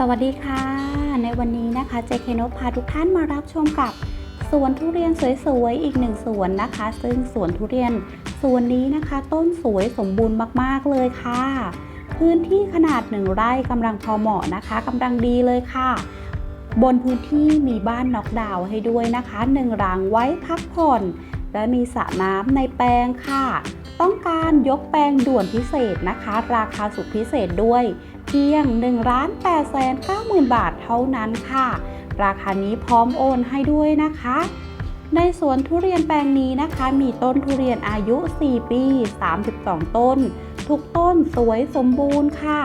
สวัสดีค่ะ ในวันนี้นะคะเจเคนพาทุกท่านมารับชมกับสวนทุเรียนสวยๆอีกหนึ่งสวนนะคะ ซึ่งสวนทุเรียนสวนนี้นะคะ ต้นสวยสมบูรณ์มากๆเลยค่ะ พื้นที่ขนาดหนึ่งไร่กำลังพอเหมาะนะคะกำลังดีเลยค่ะ บนพื้นที่มีบ้านน็อกดาวน์ให้ด้วยนะคะหนึ่งหลังไว้พักผ่อน และมีสระน้ำในแปลงค่ะ ต้องการยกแปลงด่วนพิเศษนะคะ ราคาสุดพิเศษด้วย เพียง1ล้าน8แสน9หมื่นบาทเท่านั้นค่ะ ราคานี้พร้อมโอนให้ด้วยนะคะ ในสวนทุเรียนแปลงนี้นะคะ มีต้นทุเรียนอายุ 4 ปี 32 ต้น ทุกต้นสวยสมบูรณ์ค่ะ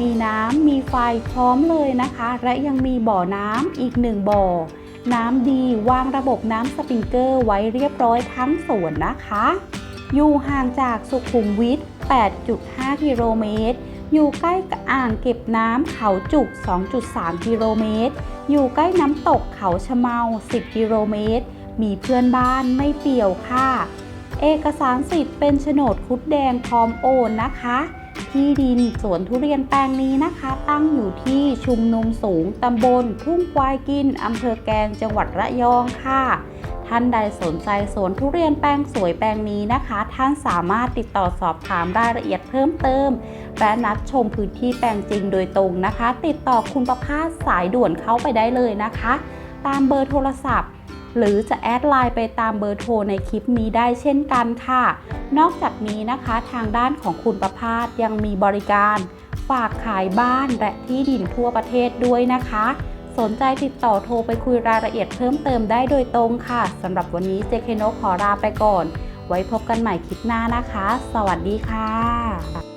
มีน้ำมีไฟพร้อมเลยนะคะ และยังมีบ่อน้ำอีกหนึ่งบ่อ น้ำดีวางระบบน้ำสปริงเกอร์ไว้เรียบร้อยทั้งสวนนะคะ อยู่ห่างจากสุขุมวิท8.5 กิโลเมตร อยู่ใกล้กับอ่างเก็บน้ำเขาจุก 2.3 กิโลเมตร อยู่ใกล้น้ำตกเขาชะเมา 10 กิโลเมตร มีเพื่อนบ้านไม่เปี่ยวค่ะ เอกสารสิทธิ์เป็นโฉนดคุดแดงพร้อมโอนนะคะ ที่ดินสวนทุเรียนแปลงนี้นะคะ ตั้งอยู่ที่ชุมนุมสูงตำบลทุ่งควายกินอำเภอแกลงจังหวัดระยองค่ะ ท่านใดสนใจสวนทุเรียนแปลงสวยแปลงนี้นะคะ ท่านสามารถติดต่อสอบถามรายละเอียดเพิ่มเติม และนัดชมพื้นที่แปลงจริงโดยตรงนะคะ ติดต่อคุณประภาสสายด่วนเข้าไปได้เลยนะคะ ตามเบอร์โทรศัพท์ หรือจะแอดไลน์ไปตามเบอร์โทรในคลิปนี้ได้เช่นกันค่ะ นอกจากนี้นะคะทางด้านของคุณประภาสยังมีบริการ ฝากขายบ้านและที่ดินทั่วประเทศด้วยนะคะ สนใจติดต่อโทรไปคุยรายละเอียดเพิ่มเติมได้โดยตรงค่ะสำหรับวันนี้เจเคโนขอลาไปก่อน ไว้พบกันใหม่คลิปหน้านะคะ สวัสดีค่ะ